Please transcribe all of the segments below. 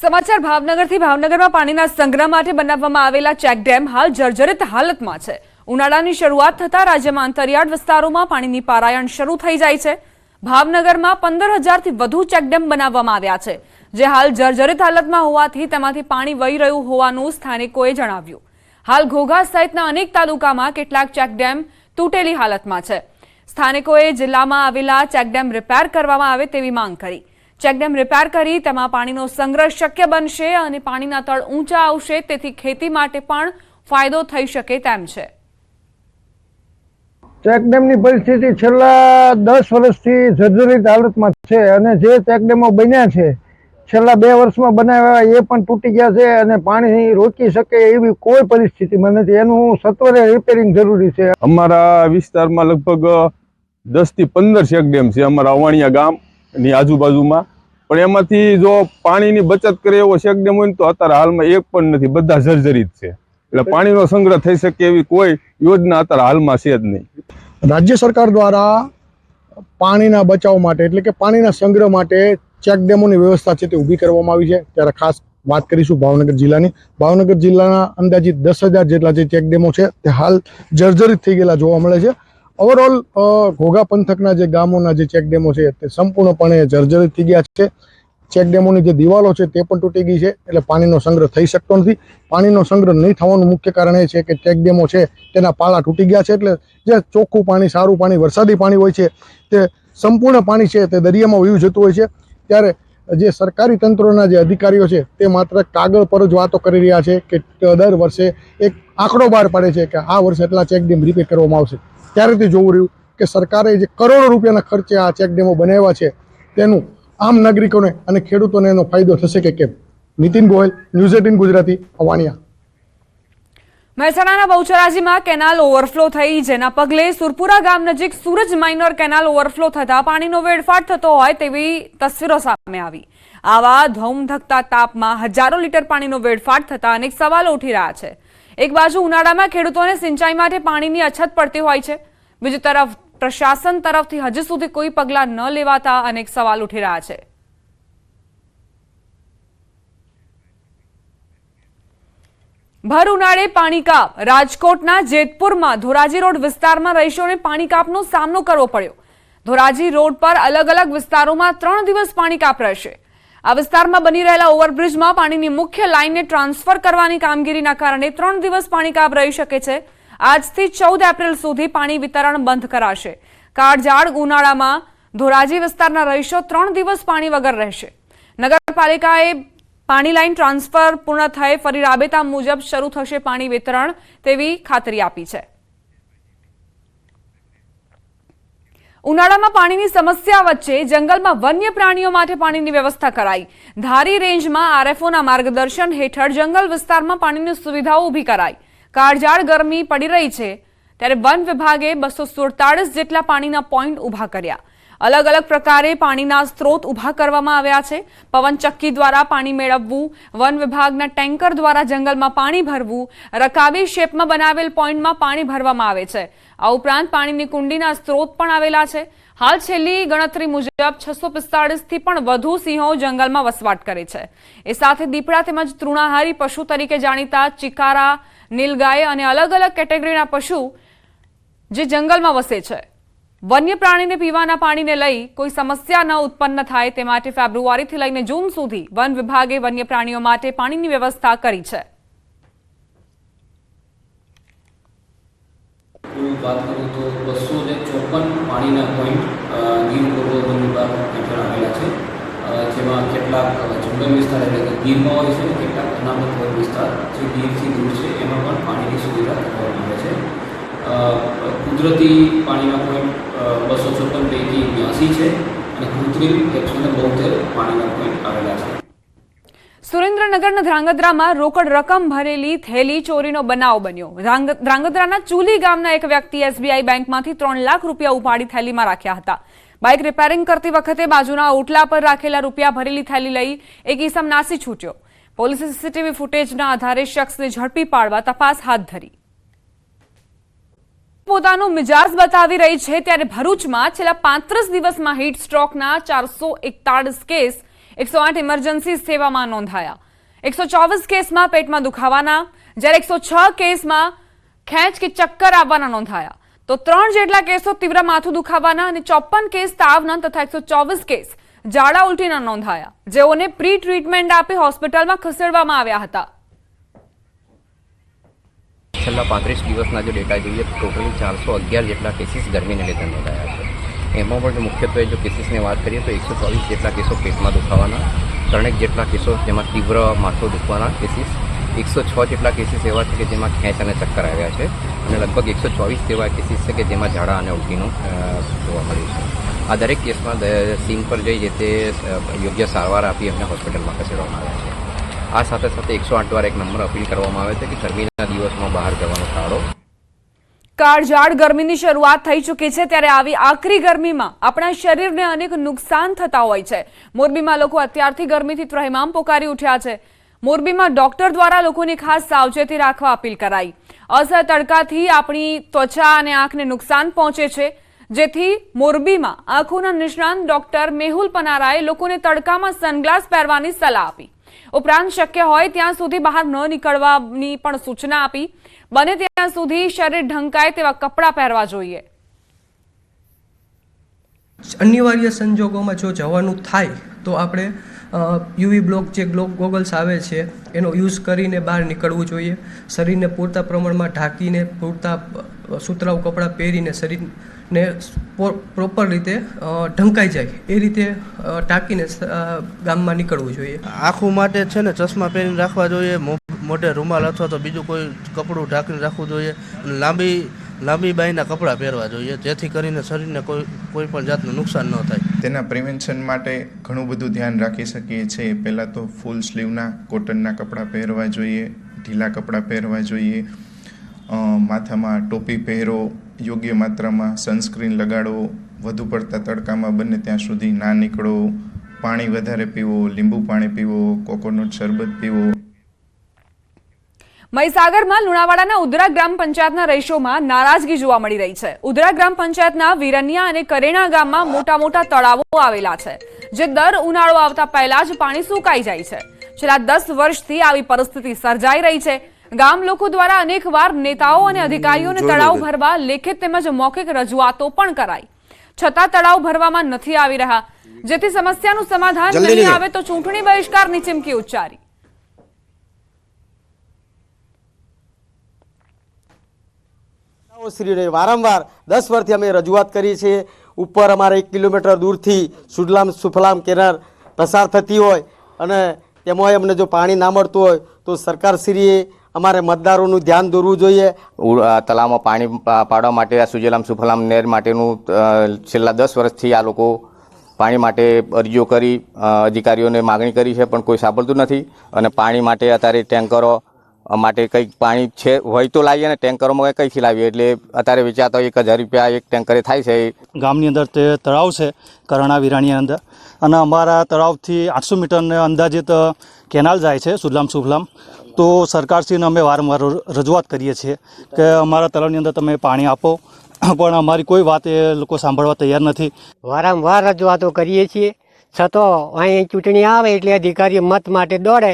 સમાચાર ભાવનગરથી ભાવનગરમાં પાણીના સંગ્રહ માટે બનાવવામાં આવેલા ચેકડેમ હાલ જર્જરિત હાલતમાં છે. ઉનાળાની શરૂઆત થતાં રાજ્યમાં અંતરિયાળ વિસ્તારોમાં પાણીની પારાયણ શરૂ થઈ જાય છે. ભાવનગરમાં પંદર હજારથી વધુ ચેકડેમ બનાવવામાં આવ્યા છે, જે હાલ જર્જરિત હાલતમાં હોવાથી તેમાંથી પાણી વહી રહ્યું હોવાનું સ્થાનિકોએ જણાવ્યું. હાલ ઘોઘા સહિતના અનેક તાલુકામાં કેટલાક ચેકડેમ તૂટેલી હાલતમાં છે. સ્થાનિકોએ જિલ્લામાં આવેલા ચેકડેમ રિપેર કરવામાં આવે તેવી માંગ કરી. ચેકડેમ રિપેર કરી તેમાં પાણીનો સંગ્રહ શક્ય બનશે અને પાણીના તળ ઊંચા આવશે તેથી ખેતી માટે પણ ફાયદો થઈ શકે તેમ છે. ચેકડેમની પરિસ્થિતિ છેલ્લા દસ વર્ષથી જર્જરિત હાલતમાં છે અને જે ચેકડેમો બન્યા છે છેલ્લા બે વર્ષમાં બનાવ્યા એ પણ તૂટી ગયા છે અને પાણી રોકી શકે એવી કોઈ પરિસ્થિતિમાં નથી. એનું સત્વરે રિપેરિંગ જરૂરી છે. અમારા વિસ્તારમાં લગભગ દસથી પંદર ચેકડેમ છે. અમારા અવાણિયા ગામની આજુબાજુમાં. પણ એમાંથી જો પાણીની બચત કરે એવો ચેક ડેમ હોય ને તો અત્યારે હાલમાં એક પણ નથી, બધા જર્જરિત છે. એટલે પાણીનો સંગ્રહ થઈ શકે એવી કોઈ યોજના અત્યારે હાલમાં છે જ નહીં. રાજ્ય સરકાર દ્વારા પાણીના બચાવ માટે, એટલે કે પાણીના સંગ્રહ માટે ચેકડેમોની વ્યવસ્થા છે તે ઊભી કરવામાં આવી છે. ત્યારે ખાસ વાત કરીશું ભાવનગર જિલ્લાની. ભાવનગર જિલ્લાના અંદાજિત દસ હજાર જેટલા જે ચેકડેમો છે તે હાલ જર્જરિત થઈ ગયેલા જોવા મળે છે. ઓવરઓલ ઘોઘા પંથકના જે ગામોના જે ચેકડેમો છે તે સંપૂર્ણપણે જર્જરિત થઈ ગયા છે. ચેકડેમોની જે દિવાલો છે તે પણ તૂટી ગઈ છે એટલે પાણીનો સંગ્રહ થઈ શકતો નથી. પાણીનો સંગ્રહ નહીં થવાનું મુખ્ય કારણ એ છે કે ચેકડેમો છે તેના પાળા તૂટી ગયા છે એટલે જે ચોખ્ખું પાણી, સારું પાણી, વરસાદી પાણી હોય છે તે સંપૂર્ણ પાણી છે તે દરિયામાં વયું જતું હોય છે. ત્યારે જે સરકારી તંત્રોના જે અધિકારીઓ છે તે માત્ર કાગળ પર જ વાતો કરી રહ્યા છે કે દર વર્ષે એક આંકડો બહાર પાડે છે કે આ વર્ષે એટલા ચેકડેમ રિપેર કરવામાં આવશે. ત્યારે જોવું રહ્યું કે સરકારે જે કરોડો રૂપિયાના ખર્ચે આ ચેકડેમો બનાવ્યા છે, તેનું આમ નાગરિકોને અને ખેડૂતોને એનો ફાયદો થશે કે કેમ? Nitin Goyal news eighteen Gujarati, Avaniya. મહેસાણાના બહુચરાજીમાં કેનાલ ઓવરફ્લો થઈ, જેના પગલે સુરપુરા ગામ નજીક સૂરજ માઇનર કેનાલ ઓવરફ્લો થતા પાણીનો વેડફાટ થતો હોય તેવી તસવીરો સામે આવી. આવા ધમધકતા તાપમાં હજારો લીટર પાણીનો વેડફાટ થતા અનેક સવાલો ઉઠી રહ્યા છે. એક બાજુ ઉનાળામાં ખેડૂતોને સિંચાઈ માટે પાણીની અછત પડતી હોય છે. બીજી તરફ પ્રશાસન તરફથી હજુ સુધી કોઈ પગલાં ન લેવાતા અનેક સવાલ ઉઠી રહ્યા છે. ભર ઉનાળે પાણી કાપ. રાજકોટના જેતપુરમાં ધોરાજી રોડ વિસ્તારમાં રહીશોને પાણી કાપનો સામનો કરવો પડ્યો. ધોરાજી રોડ પર અલગ અલગ વિસ્તારોમાં ત્રણ દિવસ પાણી કાપ રહેશે. આ વિસ્તારમાં બની રહેલા ઓવરબ્રિજમાં પાણીની મુખ્ય લાઇનને ટ્રાન્સફર કરવાની કામગીરીના કારણે ત્રણ દિવસ પાણી કાપ રહી શકે છે. આજથી ચૌદ એપ્રિલ સુધી પાણી વિતરણ બંધ કરાશે. કાળઝાડ ઉનાળામાં ધોરાજી વિસ્તારના રહીશો ત્રણ દિવસ પાણી વગર રહેશે. નગરપાલિકાએ પાણી લાઇન ટ્રાન્સફર પૂર્ણ થયે ફરી રાબેતા મુજબ શરૂ થશે પાણી વિતરણ તેવી ખાતરી આપી છે. ઉનાળામાં પાણીની સમસ્યા વચ્ચે જંગલમાં વન્ય પ્રાણીઓ માટે પાણીની વ્યવસ્થા કરાઈ. ધારી રેન્જમાં આરએફઓના માર્ગદર્શન હેઠળ જંગલ વિસ્તારમાં પાણીની સુવિધાઓ ઊભી કરાઈ. કાળઝાળ ગરમી પડી રહી છે. ત્યારે વન વિભાગે બસો જેટલા પાણીના પોઈન્ટ ઊભા કર્યા. અલગ અલગ પ્રકારે પાણીના સ્ત્રોત ઊભા કરવામાં આવ્યા છે. પવનચક્કી દ્વારા પાણી મેળવવું, વન વિભાગના ટેન્કર દ્વારા જંગલમાં પાણી ભરવું, રકાબી શેપમાં બનાવેલ પોઈન્ટમાં પાણી ભરવામાં આવે છે. આ ઉપરાંત પાણીની કુંડીના સ્ત્રોત પણ આવેલા છે. હાલ છેલ્લી ગણતરી મુજબ છસો પિસ્તાળીસથી પણ વધુ સિંહો જંગલમાં વસવાટ કરે છે. એ સાથે દીપડા તેમજ તૃણાહારી પશુ તરીકે જાણીતા ચિકારા, નીલગાય અને અલગ અલગ કેટેગરીના પશુ જે જંગલમાં વસે છે. વન્ય પ્રાણીને પીવાના પાણીને લઈ કોઈ સમસ્યા ન ઉત્પન્ન થાય તે માટે ફેબ્રુઆરીથી લઈને જૂન સુધી વન વિભાગે વન્ય પ્રાણીઓ માટે પાણીની વ્યવસ્થા કરી છે. જેમાં કેટલાક જંગલ વિસ્તાર એટલે કે ગીરમાં હોય છે કેટલાક અનામત વિસ્તાર જે ગીરથી દૂર છે, એમાં પણ પાણીની સુવિધા કરવામાં આવે છે. કુદરતી પાણીના પોઈન્ટ બસો છપ્પન પૈકી બ્યાસી છે અને કૃત્રિમ એકસો ને બોતેર પાણીના પોઈન્ટ આવેલા છે. સુરેન્દ્રનગરના ધ્રાંગધ્રામાં રોકડ રકમ ભરેલી થેલી ચોરીનો બનાવ બન્યો. ધ્રાંગ- ધ્રાંગધ્રાના ચુલી ગામના એક વ્યક્તિ એસબીઆઈ બેંકમાંથી ત્રણ લાખ રૂપિયા ઉપાડી થેલીમાં રાખ્યા હતા. બાઇક રિપેરિંગ કરતી વખતે બાજુના ઓટલા પર રાખેલા રૂપિયા ભરેલી થેલી લઈ એક ઈસમ નાસી છૂટ્યો. પોલીસે સીસીટીવી ફૂટેજના આધારે શખ્સને ઝડપી પાડવા તપાસ હાથ ધરી. પોતાનો મિજાજ બતાવી રહી છે ત્યારે ભરૂચમાં છેલ્લા પાંત્રીસ દિવસમાં હીટ સ્ટ્રોકના ચારસો એકતાળીસ કેસ, એકસો આઠ ઇમરજન્સી સેવામાં નોંધાયા. એકસો ચોવીસ કેસમાં પેટમાં દુખાવાના, જ્યારે એકસો છ કેસમાં ખેંચ કે ચક્કર આવવાના નોંધાયા. તો ત્રણ જેટલા કેસો તીવ્ર માથું દુખાવાના અને ચોપન કેસ તાવના તથા એકસો ચોવીસ કેસ ઝાડા ઉલટીના નોંધાયા. જેઓને પ્રી ટ્રીટમેન્ટ આપી હોસ્પિટલમાં ખસેડવામાં આવ્યા હતા. છેલ્લા પાંત્રીસ દિવસના જો ડેટા જોઈએ તો ટોટલી ચારસો અગિયાર જેટલા કેસીસ ગરમીને લીધે નોંધાયા છે. એમાં પણ મુખ્યત્વે જો કેસીસની વાત કરીએ તો એકસો ચોવીસ જેટલા કેસો પેટમાં દુખાવાના, ત્રણેક જેટલા કેસો જેમાં તીવ્ર માથું દુખવાના કેસીસ એકસો છ જેટલા કેસીસ એવા છે કે જેમાં ખેંચ અને ચક્કર આવ્યા છે અને લગભગ એકસો ચોવીસ જેવા કેસીસ છે કે જેમાં ઝાડા અને ઉલટીનું જોવા મળ્યું છે. આ દરેક કેસમાં સીન પર જઈ જે તે યોગ્ય સારવાર આપી એમને હોસ્પિટલમાં ખસેડવામાં આવ્યા છે. આ સાથે સાથે એકસો આઠ એક નંબર અપીલ કરવામાં આવે છે કે ગરમીના દિવસમાં બહાર જવાનો ટાળો. કાળઝાળ ગરમીની શરૂઆત થઈ ચૂકી છે ત્યારે આવી આકરી ગરમીમાં આપણા શરીરને અનેક નુકસાન થતા હોય છે. મોરબીમાં લોકો અત્યારથી ગરમીથી ત્રહેમામ પોકારી ઉઠ્યા છે. મોરબીમાં ડોક્ટર દ્વારા લોકોની ખાસ સાવચેતી રાખવા અપીલ કરાઈ. અસર તડકાથી આપણી ત્વચા અને આંખને નુકસાન પહોંચે છે. જેથી મોરબીમાં આંખોના નિષ્ણાંત ડોક્ટર મેહુલ પનારાએ લોકોને તડકામાં સનગ્લાસ પહેરવાની સલાહ આપી. ઉપરાંત શક્ય હોય ત્યાં સુધી બહાર ન નીકળવાની પણ સૂચના આપી. બને ત્યાં સુધી શરીર ઢંકાય તેવા કપડાં પહેરવા જોઈએ. અનિવાર્ય સંજોગોમાં જો જવાનું થાય, તો આપણે યુવી બ્લોક જે ગ્લો ગોગલ્સ આવે છે, એનો યુઝ કરીને બહાર નીકળવું જોઈએ. શરીરને પૂરતા પ્રમાણમાં ઢાંકીને, પૂરતા સુતરાઉ કપડાં પહેરીને શરીરને પ્રોપર રીતે ઢંકાઈ જાય. એ રીતે ટાંકીને ગામમાં નીકળવું જોઈએ. આંખો માટે છે ને ચશ્મા પહેરીને રાખવા જોઈએ મો- મોઢે રૂમાલ અથવા તો બીજું કોઈ કપડું ઢાંકીને રાખવું જોઈએ અને લાંબી લાંબી બાયના કપડાં પહેરવા જોઈએ જેથી કરીને શરીરને કોઈ કોઈ પણ જાતનું નુકસાન ન થાય. તેના પ્રિવેન્શન માટે ઘણું બધું ધ્યાન રાખી શકીએ છીએ પહેલાં તો ફૂલ સ્લીવના કોટનના કપડાં પહેરવા જોઈએ ઢીલા કપડાં પહેરવા જોઈએ માથામાં ટોપી પહેરો યોગ્ય માત્રામાં સનસ્ક્રીન લગાડો વધુ પડતા તડકામાં બને ત્યાં સુધી ના નીકળો, પાણી વધારે પીવો, લીંબુ પાણી પીવો, કોકોનટ શરબત પીવો. મહીસાગરમાં લુણાવાડાના ઉધરા ગ્રામ પંચાયતના રહીશોમાં નારાજગી જોવા મળી રહી છે. ઉધરા ગ્રામ પંચાયતના વિરન્યા અને કરેણા ગામમાં મોટા મોટા તળાવો આવેલા છે, જે દર ઉનાળો આવતા પહેલા જ પાણી સુકાઈ જાય છે. છેલ્લા દસ વર્ષથી આવી પરિસ્થિતિ સર્જાઈ રહી છે. ગામ લોકો દ્વારા અનેકવાર નેતાઓ અને અધિકારીઓને તળાવ ભરવા લેખિત તેમજ મૌખિક રજૂઆતો પણ કરાઈ. છતાં તળાવ ભરવામાં નથી આવી રહ્યા. જેથી સમસ્યાનું સમાધાન નહીં આવે તો ચૂંટણી બહિષ્કારની ચીમકી ઉચ્ચારી. શ્રીને વારંવાર દસ વર્ષથી અમે રજૂઆત કરી છે ઉપર અમારે એક કિલોમીટર દૂરથી સુડલામ સુફલામ કેનાર પસાર થતી હોય અને તેમાં અમને જો પાણી ના મળતું હોય તો સરકારશ્રીએ અમારે મતદારોનું ધ્યાન દોરવું જોઈએ. તલાવમાં તળાવમાં પાણી પાડવા માટે આ સુજલામ સુફલામ નહેર માટેનું છેલ્લા દસ વર્ષથી આ લોકો પાણી માટે અરજીઓ કરી અધિકારીઓને માગણી કરી છે પણ કોઈ સાંભળતું નથી. અને પાણી માટે અત્યારે ટેન્કરો માટે કંઈક પાણી છે હોય તો લાવીએ ને ટેન્કરોમાં કંઈથી લાવીએ. એટલે અત્યારે વેચાતો એક હજાર રૂપિયા એક ટેન્કરે થાય છે. ગામની અંદર તે તળાવ છે કરણા વિરાણીની અંદર. અને અમારા તળાવથી આઠસો મીટરને અંદાજિત કેનાલ જાય છે સુજલામ સુફલામ. તો સરકારશ્રીને અમે વારંવાર રજૂઆત કરીએ છીએ કે અમારા તળાવની અંદર તમે પાણી આપો. પણ અમારી કોઈ વાત એ લોકો સાંભળવા તૈયાર નથી. વારંવાર રજૂઆતો કરીએ છીએ. છતાં અહીં ચૂંટણી આવે એટલે અધિકારી મત માટે દોડે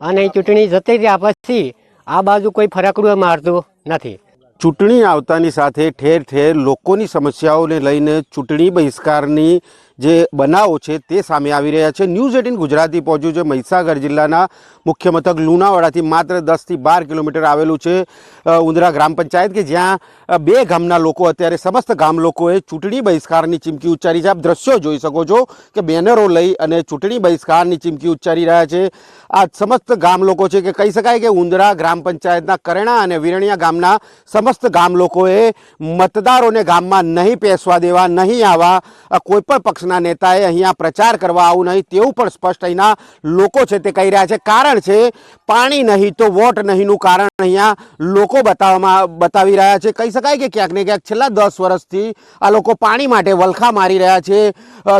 અને ચૂંટણી જતી રહ્યા પછી આ બાજુ કોઈ ફરકડું મારતું નથી. ચૂંટણી આવતાની સાથે ઠેર ઠેર લોકોની સમસ્યાઓને લઈને ચૂંટણી બહિષ્કારની જે બનાવો છે તે સામે આવી રહ્યા છે. ન્યૂઝ એટીન ગુજરાતી પહોંચ્યું છે. મહીસાગર જિલ્લાના મુખ્ય મથક લુણાવાડાથી માત્ર દસથી બાર કિલોમીટર આવેલું છે ઉંદરા ગ્રામ પંચાયત કે જ્યાં બે ગામના લોકો અત્યારે સમસ્ત ગામ લોકોએ ચૂંટણી બહિષ્કારની ચીમકી ઉચ્ચારી છે. આપ દ્રશ્યો જોઈ શકો છો કે બેનરો લઈ અને ચૂંટણી બહિષ્કારની ચીમકી ઉચ્ચારી રહ્યા છે. આ સમસ્ત ગામ લોકો છે કે કહી શકાય કે ઉંદરા ગ્રામ પંચાયતના કરેણા અને વિરણિયા ગામના સમસ્ત ગામ લોકોએ મતદારોને ગામમાં નહીં પેસવા દેવા, નહીં આવવા કોઈપણ કોઈ પણ પક્ષના નેતાએ અહીંયા પ્રચાર કરવા આવું નહીં તેવું પણ સ્પષ્ટ અહીંના લોકો છે તે કહી રહ્યા છે. કારણ છે, પાણી નહીં તો વોટ નહીંનું કારણ અહીંયા લોકો બતાવવામાં બતાવી રહ્યા છે. કહી શકાય કે ક્યાંક ને ક્યાંક છેલ્લા દસ વર્ષથી આ લોકો પાણી માટે વલખા મારી રહ્યા છે.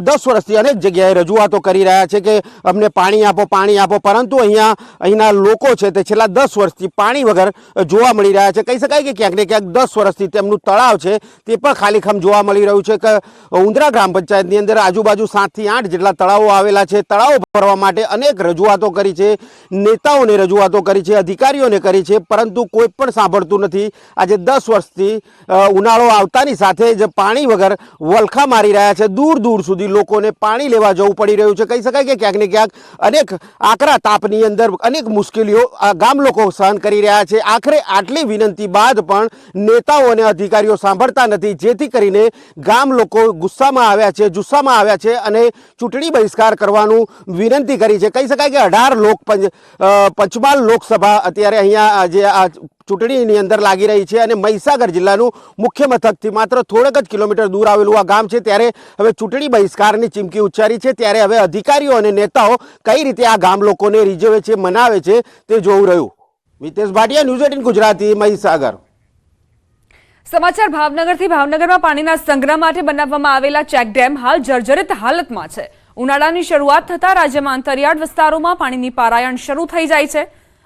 દસ વર્ષથી અનેક જગ્યાએ રજૂઆતો કરી રહ્યા છે કે અમને પાણી આપો પાણી આપો. પરંતુ અહીંયા, અહીંના લોકો છે તે છેલ્લા દસ વર્ષથી પાણી વગર જોવા મળી રહ્યા છે. કહી શકાય કે ક્યાંક ને ક્યાંક દસ વર્ષથી તેમનું તળાવ છે તે પણ ખાલીખમ જોવા મળી રહ્યું છે કે ઉંદરા ગ્રામ પંચાયતની અંદર આજુબાજુ સાતથી આઠ જેટલા તળાવો આવેલા છે. તળાવો ભરવા માટે અનેક રજૂઆતો કરી છે. નેતાઓને રજૂઆતો કરી છે, અધિકારીઓને કરી છે. પરંતુ કોઈ પણ સાંભળતું નથી. આજે દસ વર્ષથી ઉનાળો આવતાની સાથે જ પાણી વગર વલખા મારી રહ્યા છે. દૂર દૂર સુધી લોકોને પાણી લેવા જવું પડી રહ્યું છે. કહી શકાય કે ક્યાંક ને ક્યાંક અનેક આકરા તાપની અંદર અનેક મુશ્કેલીઓ ગામ લોકો સહન કરી રહ્યા છે. આખરે આટલી વિનંતી બાદ પણ નેતાઓ અને અધિકારીઓ સાંભળતા નથી. જેથી કરીને ગામ લોકો ગુસ્સામાં આવ્યા છે, જુસ્સામાં આવ્યા છે અને ચૂંટણી બહિષ્કાર કરવાનું વિનંતી કરી છે. કહી શકાય કે અઢાર લોક પંચમહાલ લોકસભા અત્યારે અહીંયા જે આ ચૂંટણીની અંદર લાગી રહી છે અને મહીસાગર જિલ્લાનું મુખ્ય મથકથી માત્ર થોડેક જ કિલોમીટર દૂર આવેલું આ ગામ છે. ત્યારે હવે ચૂંટણી બહિષ્કારની ચીમકી ઉચ્ચારી છે. ત્યારે હવે અધિકારીઓ અને નેતાઓ કઈ રીતે આ ગામ લોકોને રીઝવે છે, મનાવે છે તે જોવું રહ્યું. Mitesh Bhatia, news eighteen Gujarati, Mahisagar. સમાચાર ભાવનગરથી ભાવનગરમાં પાણીના સંગ્રહ માટે બનાવવામાં આવેલા ચેકડેમ હાલ જર્જરિત હાલતમાં છે. ઉનાળાની શરૂઆત થતાં રાજ્યમાં અંતરિયાળ વિસ્તારોમાં પાણીની પારાયણ શરૂ થઈ જાય છે.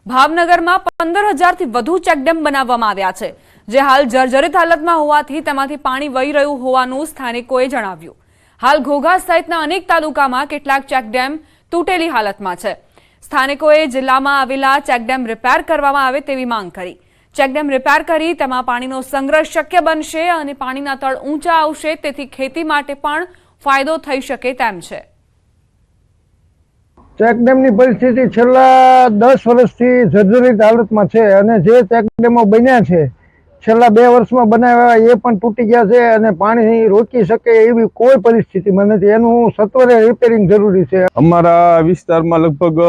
ભાવનગરમાં પંદર હજારથી વધુ ચેકડેમ બનાવવામાં આવ્યા છે, જે હાલ જર્જરિત હાલતમાં હોવાથી તેમાંથી પાણી વહી રહ્યું હોવાનું સ્થાનિકોએ જણાવ્યું. હાલ ઘોઘા સહિતના અનેક તાલુકામાં કેટલાક ચેકડેમ તૂટેલી હાલતમાં છે. સ્થાનિકોએ જિલ્લામાં આવેલા ચેકડેમ રિપેર કરવામાં આવે તેવી માંગ કરી. ચેકડેમ રિપેર કરી, તેમાં પાણીનો સંગ્રહ શક્ય બનશે અને પાણીના તળ ઊંચા આવશે, તેથી ખેતી માટે પણ ફાયદો થઈ શકે તેમ છે. ચેકડેમની પરિસ્થિતિ છેલ્લા દસ વર્ષથી જર્જરિત હાલતમાં છે અને જે ચેકડેમો બન્યા છે, છેલ્લા બે વર્ષમાં બનાવ્યા એ પણ તૂટી ગયા છે અને પાણી રોકી શકે એવી કોઈ પરિસ્થિતિમાં નથી. એનું સત્વરે રિપેરિંગ જરૂરી છે. અમારા વિસ્તારમાં લગભગ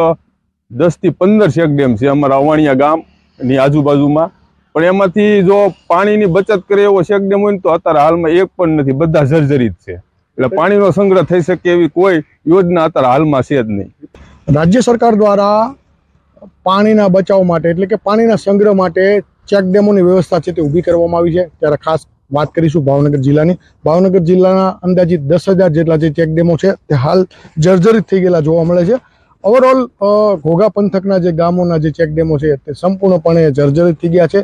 દસથી પંદર ચેકડેમ છે અમારા અવાણિયા ગામની આજુબાજુમાં. પણ એમાંથી જો પાણીની બચત કરે એવો ચેકડેમ હોય ને તો અત્યારે હાલમાં એક પણ નથી. બધા જર્જરિત છે. એટલે પાણીનો સંગ્રહ થઈ શકે એવી કોઈ યોજના અત્યારે હાલમાં છે જ નહીં. રાજ્ય સરકાર દ્વારા પાણીના બચાવ માટે, એટલે કે પાણીના સંગ્રહ માટે ચેકડેમોની વ્યવસ્થા છે તે ઊભી કરવામાં આવી છે. ત્યારે ખાસ વાત કરીશું ભાવનગર જિલ્લાની. ભાવનગર જિલ્લાના અંદાજિત દસ હજાર જેટલા જે ચેકડેમો છે તે હાલ જર્જરિત થઈ ગયેલા જોવા મળે છે. ઓવરઓલ ઘોઘા પંથકના જે ગામોના જે ચેકડેમો છે તે સંપૂર્ણપણે જર્જરિત થઈ ગયા છે.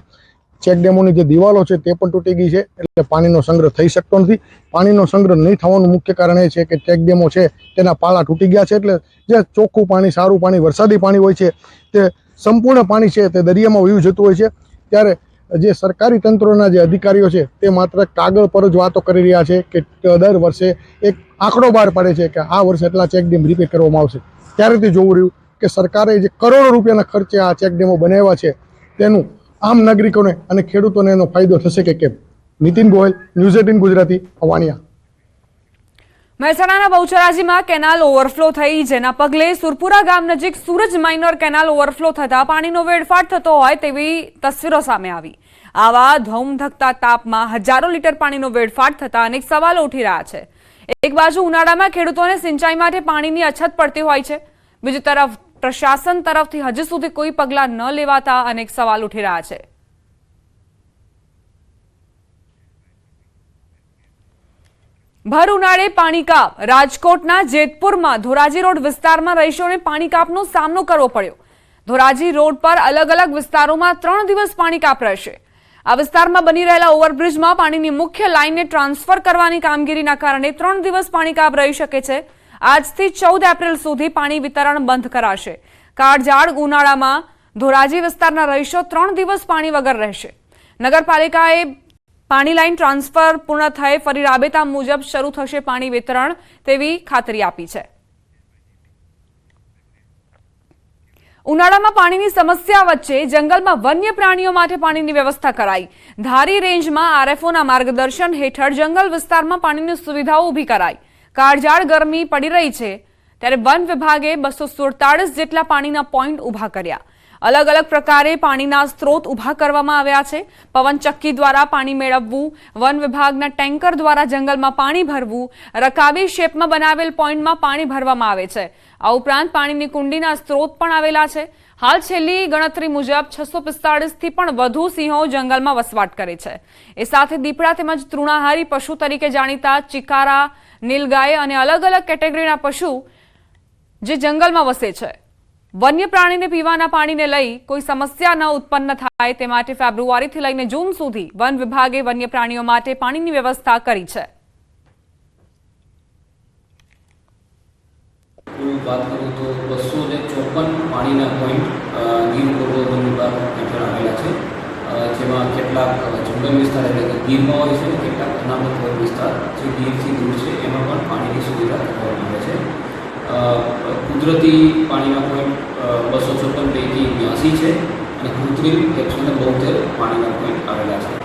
ચેકડેમોની જે દિવાલો છે તે પણ તૂટી ગઈ છે, એટલે પાણીનો સંગ્રહ થઈ શકતો નથી. પાણીનો સંગ્રહ નહીં થવાનું મુખ્ય કારણ એ છે કે ચેકડેમો છે, તેના પાળા તૂટી ગયા છે, એટલે જે ચોખ્ખું પાણી, સારું પાણી, વરસાદી પાણી હોય છે, તે સંપૂર્ણ પાણી છે તે દરિયામાં વયું જતું હોય છે. ત્યારે જે સરકારી તંત્રોના જે અધિકારીઓ છે તે માત્ર કાગળ પર જ વાતો કરી રહ્યા છે કે દર વર્ષે એક આંકડો બહાર પાડે છે કે આ વર્ષે એટલા ચેકડેમ રિપેર કરવામાં આવશે. ત્યારે તે જોવું રહ્યું કે સરકારે જે કરોડો રૂપિયાના ખર્ચે આ ચેકડેમો બનાવ્યા છે, તેનું આમ નાગરિકોને અને ખેડૂતોને એનો ફાયદો થશે કે કેમ? Nitin Goyal news eighteen Gujarati, Avaniya. મહેસાણાના બહુચરાજીમાં કેનાલ ઓવરફ્લો થઈ, જેના પગલે સુરપુરા ગામ નજીક સૂરજ માઇનર કેનાલ ઓવરફ્લો થતા પાણીનો વેડફાટ થતો હોય તેવી તસવીરો સામે આવી. આવા ધૌમધકતા તાપમાં હજારો લીટર પાણીનો વેડફાટ થતા અનેક સવાલો ઉઠી રહ્યા છે. એક બાજુ ઉનાળામાં ખેડૂતોને સિંચાઈ માટે પાણીની અછત પડતી હોય છે. બીજી તરફ પ્રશાસન તરફથી હજુ સુધી કોઈ પગલાં ન લેવાતા અનેક સવાલ ઉઠી રહ્યા છે. ભર ઉનાળે પાણી કાપ. રાજકોટના જેતપુરમાં ધોરાજી રોડ વિસ્તારમાં રહીશોને પાણીકાપનો સામનો કરવો પડ્યો. ધોરાજી રોડ પર અલગ અલગ વિસ્તારોમાં ત્રણ દિવસ પાણી કાપ રહેશે. આ વિસ્તારમાં બની રહેલા ઓવરબ્રિજમાં પાણીની મુખ્ય લાઇનને ટ્રાન્સફર કરવાની કામગીરીના કારણે ત્રણ દિવસ પાણી કાપ રહી શકે છે. આજથી ચૌદ એપ્રિલ સુધી પાણી વિતરણ બંધ કરાશે. કાળઝાળ ઉનાળામાં ધોરાજી વિસ્તારના રહીશો ત્રણ દિવસ પાણી વગર રહેશે. નગરપાલિકાએ પાણી લાઇન ટ્રાન્સફર પૂર્ણ થઈ ફરી રાબેતા મુજબ શરૂ થશે પાણી વિતરણ તેવી ખાતરી આપી છે. ઉનાળામાં પાણીની સમસ્યા વચ્ચે જંગલમાં વન્ય પ્રાણીઓ માટે પાણીની વ્યવસ્થા કરાઈ. ધારી રેન્જમાં આરએફઓના માર્ગદર્શન હેઠળ જંગલ વિસ્તારમાં પાણીની સુવિધાઓ ઊભી કરાઈ. કાળઝાળ ગરમી પડી રહી છે. ત્યારે વન વિભાગે બસો સુડતાળીસ જેટલા પાણીના પોઈન્ટ ઊભા કર્યા. અલગ અલગ પ્રકારે પાણીના સ્ત્રોત ઊભા કરવામાં આવ્યા છે. પવનચક્કી દ્વારા પાણી મેળવવું, વન વિભાગના ટેન્કર દ્વારા જંગલમાં પાણી ભરવું, રકાબી શેપમાં બનાવેલ પોઈન્ટમાં પાણી ભરવામાં આવે છે. આ ઉપરાંત પાણીની કુંડીના સ્ત્રોત પણ આવેલા છે. હાલ છેલ્લી ગણતરી મુજબ છસો પિસ્તાળીસથી પણ વધુ સિંહો જંગલમાં વસવાટ કરે છે. એ સાથે દીપડા તેમજ તૃણાહારી પશુ તરીકે જાણીતા ચિકારા, નીલગાય અને અલગ અલગ કેટેગરીના પશુ જે જંગલમાં વસે છે. વન્ય પ્રાણીને પીવાના પાણીને લઈ કોઈ સમસ્યા ન ઉત્પન્ન થાય તે માટે ફેબ્રુઆરીથી લઈને જૂન સુધી વન વિભાગે વન્ય પ્રાણીઓ માટે પાણીની વ્યવસ્થા કરી છે. વાત કરું તો બસો પાણીના પોઈન્ટ ગીર પૂર્વ વન વિભાગ હેઠળ આવેલા છે. જેમાં કેટલાક જંગલ વિસ્તાર એટલે કે ગીરમાં હોય છે કેટલાક અનામત વિસ્તાર જે ગીરથી દૂર છે, એમાં પણ પાણીની સુવિધા કરવામાં આવે છે. કુદરતી પાણીના પોઈન્ટ બસો ચોપન પૈકી બ્યાસી છે અને કૃત્રિમ એકસો ને બોતેર પાણીના પોઈન્ટ આવેલા છે.